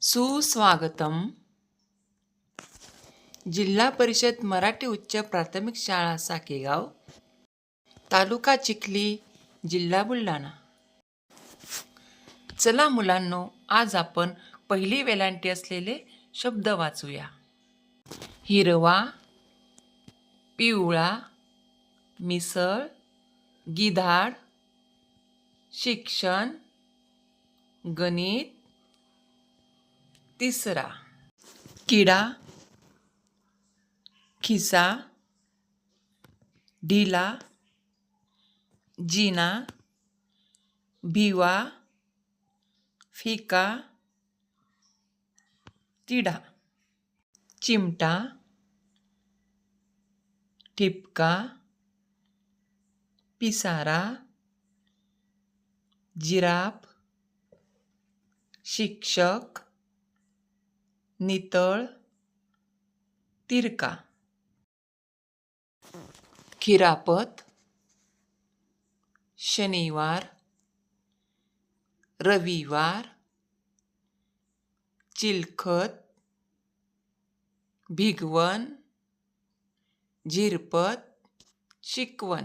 सुस्वागतम. जिल्हा परिषद मराठी उच्च प्राथमिक शाळा साकेगाव. तालुका चिखली जिल्हा बुलढाणा. चला मुलांनो आज आपण पहिली वेलांटी असलेले शब्द वाचूया. हिरवा पिवळा मिसळ गिधाड शिक्षण गणित तिसरा किडा खिसा ढीला जीना भिवा फीका तिडा चिमटा ठिपका पिसारा जिराफ शिक्षक नितळ तिरका. खिरापत शनिवार रविवार चिलखत भिगवण झिरपत शिकवण